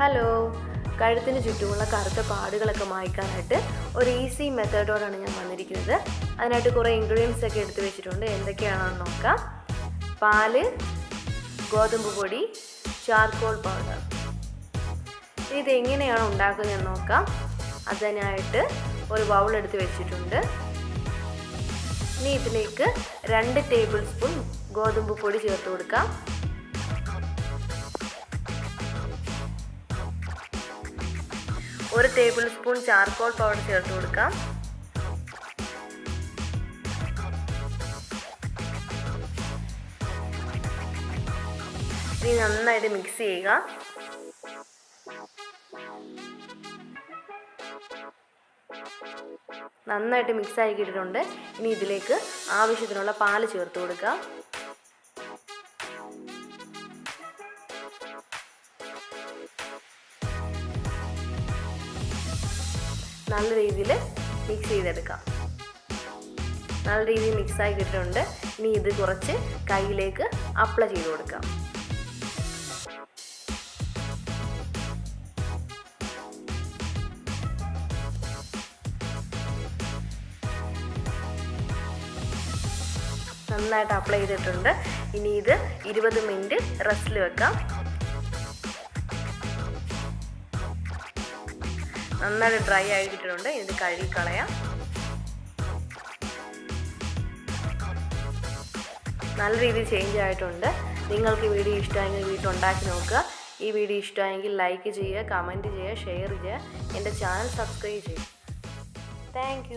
Hello കഴുത്തിന് ചുറ്റുമുള്ള കറുത്ത പാടുകളൊക്കെ മായ്ക്കാനായിട്ട് ഒരു ഈസി മെത്തേഡോടാണ് ഞാൻ വന്നിരിക്കുന്നത്. അതിനായിട്ട് കുറേ ഇൻഗ്രീഡിയൻസ് ഒക്കെ എടുത്തു വെച്ചിട്ടുണ്ട്. എന്തൊക്കെയാണെന്ന് നോക്കാം. പാൽ ഗോതമ്പ് പൊടി ചാർക്കോൾ പൗഡർ ഇതെങ്ങനെയാണ് ഉണ്ടാക്കുന്നതെന്ന് നോക്കാം. അതിനായിട്ട് ഒരു ബൗൾ എടുത്ത് വെച്ചിട്ടുണ്ട്. ഇനി ഇതിലേക്ക് രണ്ട് ടേബിൾ സ്പൂൺ ഗോതമ്പ് പൊടി ചേർത്ത് കൊടുക്കാം. ഒരു ടേബിൾ സ്പൂൺ ചാർക്കോൾ പൗഡർ ചേർത്ത് കൊടുക്കാം. നന്നായിട്ട് മിക്സ് ചെയ്യുക. നന്നായിട്ട് മിക്സ് ആക്കിയിട്ടുണ്ട് ഇനി ഇതിലേക്ക് ആവശ്യത്തിനുള്ള പാൽ ചേർത്ത് കൊടുക്കുക നല്ല രീതിയിൽ മിക്സ് ചെയ്തെടുക്കാം. നല്ല രീതിയിൽ മിക്സ് കിട്ടുന്നുണ്ട് ഇനി ഇത് കുറച്ച് കയ്യിലേക്ക് അപ്ലൈ ചെയ്ത് കൊടുക്കാം. നന്നായിട്ട് അപ്ലൈ ചെയ്തിട്ടുണ്ട്. ഇനി ഇത് ഇരുപത് മിനിറ്റ് റെസ്റ്റിൽ വെക്കാം. നന്നായിട്ട് ഡ്രൈ ആയിട്ടുണ്ട് ഇത് കഴുകി കളയാം. നല്ല രീതിയിൽ ചേഞ്ച് ആയിട്ടുണ്ട്. നിങ്ങൾക്ക് വീഡിയോ ഇഷ്ടമായെങ്കിൽ വീട്ടിലുണ്ടാക്കി നോക്കുക. ഈ വീഡിയോ ഇഷ്ടമായെങ്കിൽ ലൈക്ക് ചെയ്യുക കമന്റ് ചെയ്യുക ഷെയർ ചെയ്യുക. എന്റെ ചാനൽ സബ്സ്ക്രൈബ് ചെയ്യുക. താങ്ക്